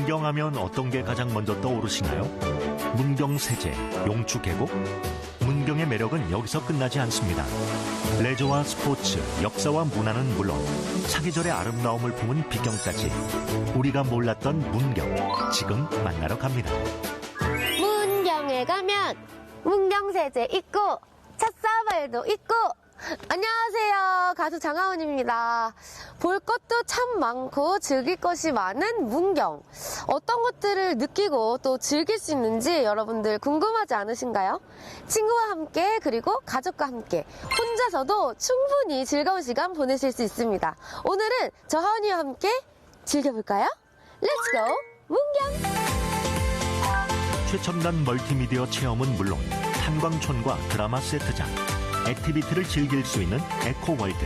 문경하면 어떤 게 가장 먼저 떠오르시나요? 문경 세제, 용추 계곡? 문경의 매력은 여기서 끝나지 않습니다. 레저와 스포츠, 역사와 문화는 물론 사계절의 아름다움을 품은 비경까지 우리가 몰랐던 문경 지금 만나러 갑니다. 문경에 가면 문경세제 있고 찻사발도 있고 안녕하세요. 가수 장하원입니다. 볼 것도 참 많고 즐길 것이 많은 문경. 어떤 것들을 느끼고 또 즐길 수 있는지 여러분들 궁금하지 않으신가요? 친구와 함께 그리고 가족과 함께. 혼자서도 충분히 즐거운 시간 보내실 수 있습니다. 오늘은 저 하원이와 함께 즐겨볼까요? 렛츠고 문경! 최첨단 멀티미디어 체험은 물론 탄광촌과 드라마 세트장, 액티비티를 즐길 수 있는 에코월드.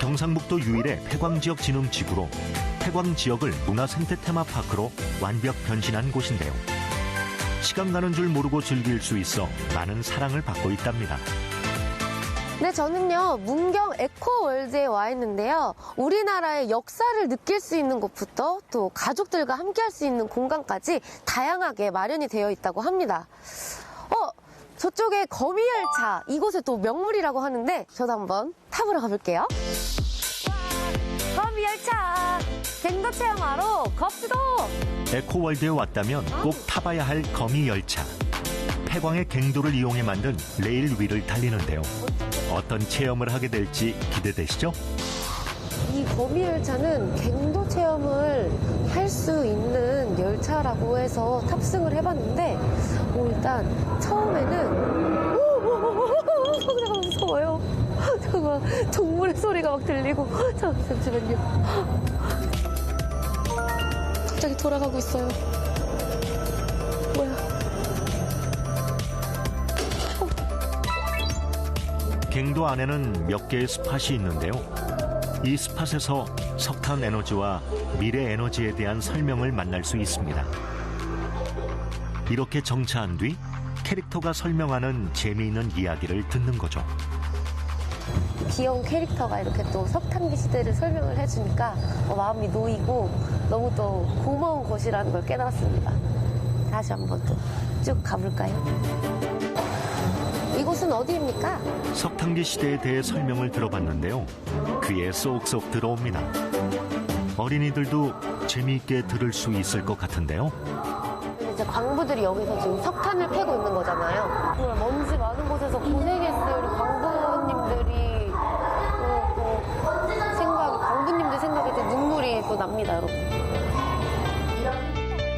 경상북도 유일의 폐광지역 진흥지구로 폐광 지역을 문화생태 테마파크로 완벽 변신한 곳인데요. 시간 가는 줄 모르고 즐길 수 있어 많은 사랑을 받고 있답니다. 네, 저는요, 문경 에코월드에 와 있는데요. 우리나라의 역사를 느낄 수 있는 곳부터 또 가족들과 함께 할 수 있는 공간까지 다양하게 마련이 되어 있다고 합니다. 어, 저쪽에 거미열차, 이곳에 또 명물이라고 하는데, 저도 한번 타보러 가볼게요. 와, 거미열차! 갱도 체험하러 갑시다! 에코월드에 왔다면 꼭 타봐야 할 거미 열차. 폐광의 갱도를 이용해 만든 레일 위를 달리는데요. 어떤 체험을 하게 될지 기대되시죠? 이 거미 열차는 갱도 체험을 할 수 있는 열차라고 해서 탑승을 해봤는데 뭐 일단 처음에는 소리가 무서워요. 잠깐만 동물의 소리가 막 들리고 잠, 잠시만요. 갑자기 돌아가고 있어요. 뭐야? 갱도 안에는 몇 개의 스팟이 있는데요. 이 스팟에서 석탄 에너지와 미래 에너지에 대한 설명을 만날 수 있습니다. 이렇게 정차한 뒤 캐릭터가 설명하는 재미있는 이야기를 듣는 거죠. 귀여운 캐릭터가 이렇게 또 석탄기 시대를 설명을 해주니까 어, 마음이 놓이고 너무 또 고마운 곳이라는 걸 깨달았습니다. 다시 한번 또 쭉 가볼까요? 이곳은 어디입니까? 석탄기 시대에 대해 설명을 들어봤는데요. 귀에 쏙쏙 들어옵니다. 어린이들도 재미있게 들을 수 있을 것 같은데요. 이제 광부들이 여기서 지금 석탄을 패고 있는 거잖아요. 정말 먼지 많은 곳에서 고생했어요. 우리 광부님들이 또, 또 생각, 광부님들 생각할 때 눈물이 또 납니다, 여러분.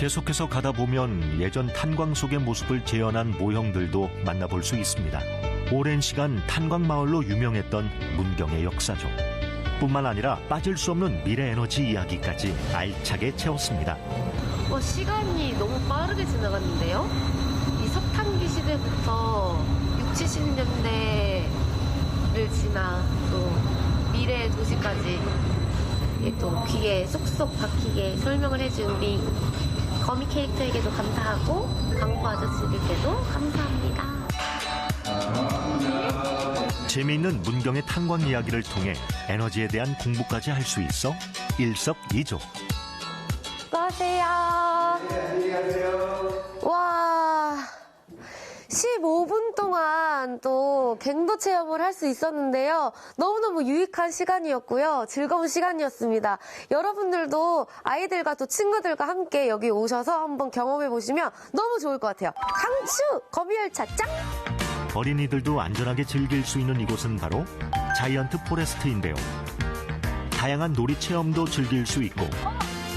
계속해서 가다 보면 예전 탄광 속의 모습을 재현한 모형들도 만나볼 수 있습니다. 오랜 시간 탄광 마을로 유명했던 문경의 역사죠. 뿐만 아니라 빠질 수 없는 미래 에너지 이야기까지 알차게 채웠습니다. 와, 시간이 너무 빠르게 지나갔는데요? 이 석탄기 시대부터 6, 70년대를 지나 또 미래의 도시까지 또 귀에 쏙쏙 박히게 설명을 해준 우리 거미 캐릭터에게도 감사하고 광고 아저씨들께도 감사합니다. 재미있는 문경의 탄광 이야기를 통해 에너지에 대한 공부까지 할 수 있어 일석이조. 수고하세요. 와. 15분 동안 또 갱도 체험을 할 수 있었는데요. 너무너무 유익한 시간이었고요. 즐거운 시간이었습니다. 여러분들도 아이들과 또 친구들과 함께 여기 오셔서 한번 경험해 보시면 너무 좋을 것 같아요. 강추! 거미열차 짱! 어린이들도 안전하게 즐길 수 있는 이곳은 바로 자이언트 포레스트인데요. 다양한 놀이 체험도 즐길 수 있고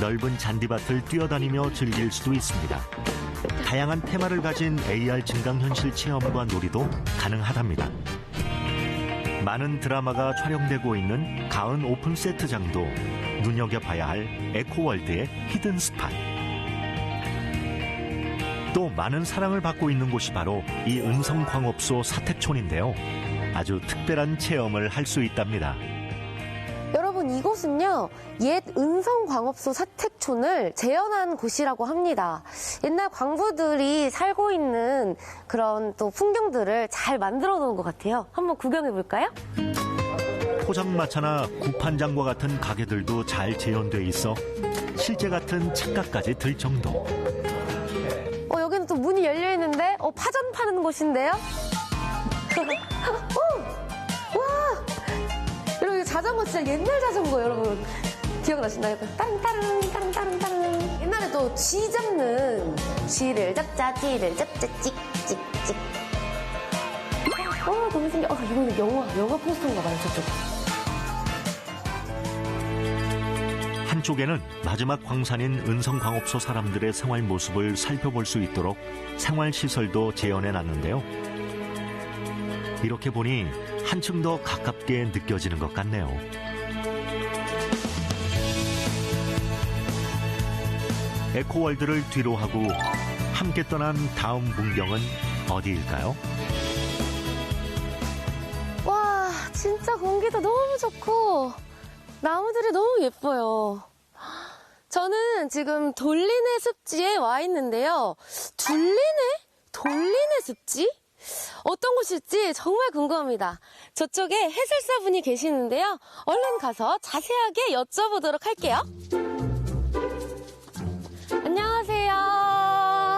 넓은 잔디밭을 뛰어다니며 즐길 수도 있습니다. 다양한 테마를 가진 AR 증강현실 체험과 놀이도 가능하답니다. 많은 드라마가 촬영되고 있는 가은 오픈 세트장도 눈여겨봐야 할 에코월드의 히든 스팟. 또 많은 사랑을 받고 있는 곳이 바로 이 은성광업소 사택촌인데요. 아주 특별한 체험을 할 수 있답니다. 이곳은요 옛 은성광업소 사택촌을 재현한 곳이라고 합니다. 옛날 광부들이 살고 있는 그런 또 풍경들을 잘 만들어 놓은 것 같아요. 한번 구경해 볼까요? 포장마차나 구판장과 같은 가게들도 잘 재현돼 있어 실제 같은 착각까지 들 정도. 어, 여기는 또 문이 열려 있는데, 어, 파전 파는 곳인데요? 어, 자전거 진짜 옛날 자전거, 여러분. 기억나시나요? 따릉, 따릉, 따릉. 옛날에 또 쥐 잡는, 쥐를 잡자, 쥐를 잡자, 찍, 찍, 찍. 어, 너무 신기해. 어, 이거는 영화, 영화 포스터인가 봐요, 저쪽. 한쪽에는 마지막 광산인 은성광업소 사람들의 생활 모습을 살펴볼 수 있도록 생활시설도 재현해 놨는데요. 이렇게 보니 한층 더 가깝게 느껴지는 것 같네요. 에코월드를 뒤로 하고 함께 떠난 다음 문경은 어디일까요? 와, 진짜 공기도 너무 좋고, 나무들이 너무 예뻐요. 저는 지금 돌리네 습지에 와 있는데요. 둘리네? 돌리네 습지? 어떤 곳일지 정말 궁금합니다. 저쪽에 해설사분이 계시는데요. 얼른 가서 자세하게 여쭤보도록 할게요.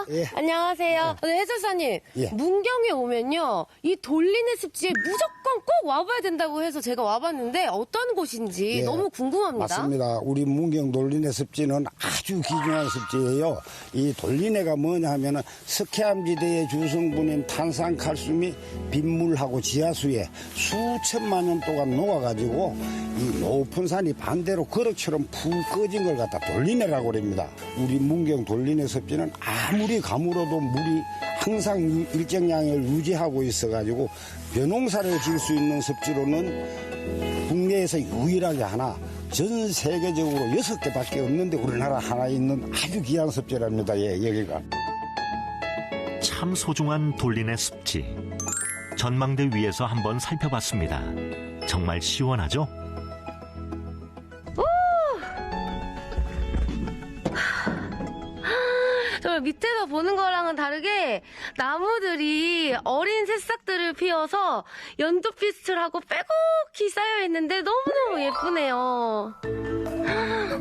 예. 안녕하세요. 네, 해설사님. 예. 문경에 오면요. 이 돌리네 습지에 무조건 꼭 와봐야 된다고 해서 제가 와봤는데 어떤 곳인지 예. 너무 궁금합니다. 맞습니다. 우리 문경 돌리네 습지는 아주 귀중한 습지예요. 이 돌리네가 뭐냐 하면은 석회암지대의 주성분인 탄산 칼슘이 빗물하고 지하수에 수천만 년 동안 녹아가지고 이 높은 산이 반대로 그릇처럼 푹 꺼진 걸 갖다 돌리네라고 그럽니다. 우리 문경 돌리네 습지는 아무리 가물어도 물이 항상 유- 일정량을 유지하고 있어가지고 벼농사를 지을 수 있는 습지로는 국내에서 유일하게 하나 전 세계적으로 여섯 개밖에 없는데 우리나라 하나 있는 아주 귀한 습지랍니다. 예, 여기가. 참 소중한 돌리네 습지. 전망대 위에서 한번 살펴봤습니다. 정말 시원하죠? 정말 밑에서 보는 거랑은 다르게 나무들이 어린 새싹들을 피워서 연두빛을 빼곡히 쌓여 있는데 너무너무 예쁘네요.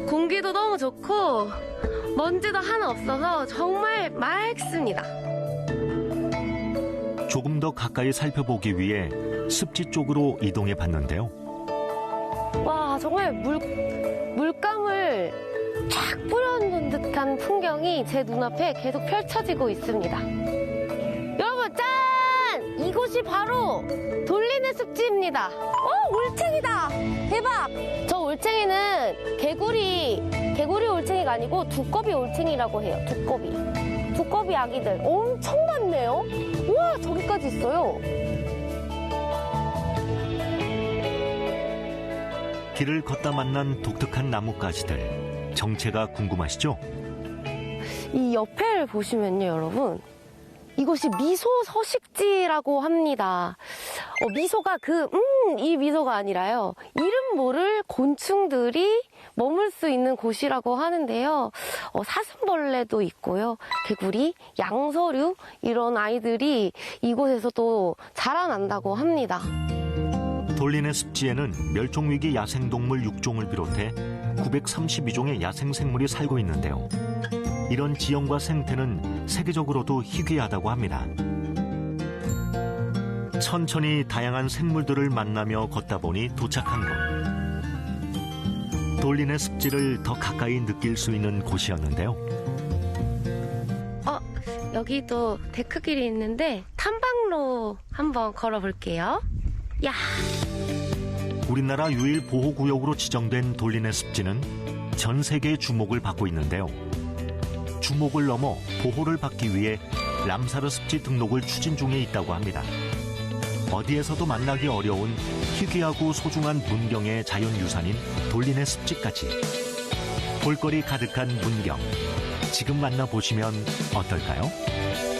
공기도 너무 좋고 먼지도 하나 없어서 정말 맑습니다. 조금 더 가까이 살펴보기 위해 습지 쪽으로 이동해 봤는데요. 와 정말 물 물감을 쫙 뿌려놓은 듯한 풍경이 제 눈앞에 계속 펼쳐지고 있습니다. 여러분 짠! 이곳이 바로 돌리네 습지입니다. 어 올챙이다! 대박! 저 올챙이는 개구리 개구리 올챙이가 아니고 두꺼비 올챙이라고 해요. 두꺼비. 두꺼비 아기들 엄청 많네요. 우와 저기까지 있어요. 길을 걷다 만난 독특한 나뭇가지들. 정체가 궁금하시죠? 이 옆에를 보시면요, 여러분. 이곳이 미소 서식지라고 합니다. 어, 미소가 그, 음, 이 미소가 아니라요. 이름 모를 곤충들이 머물 수 있는 곳이라고 하는데요. 어, 사슴벌레도 있고요. 개구리, 양서류, 이런 아이들이 이곳에서 또 자라난다고 합니다. 돌리네 습지에는 멸종위기 야생동물 6종을 비롯해 932종의 야생 생물이 살고 있는데요. 이런 지형과 생태는 세계적으로도 희귀하다고 합니다. 천천히 다양한 생물들을 만나며 걷다 보니 도착한 곳. 돌리네 습지를 더 가까이 느낄 수 있는 곳이었는데요. 어, 여기도 데크길이 있는데 탐방로 한번 걸어볼게요. 야, 우리나라 유일 보호구역으로 지정된 돌리네 습지는 전 세계의 주목을 받고 있는데요. 주목을 넘어 보호를 받기 위해 람사르 습지 등록을 추진 중에 있다고 합니다. 어디에서도 만나기 어려운 희귀하고 소중한 문경의 자연유산인 돌리네 습지까지 볼거리 가득한 문경 지금 만나보시면 어떨까요?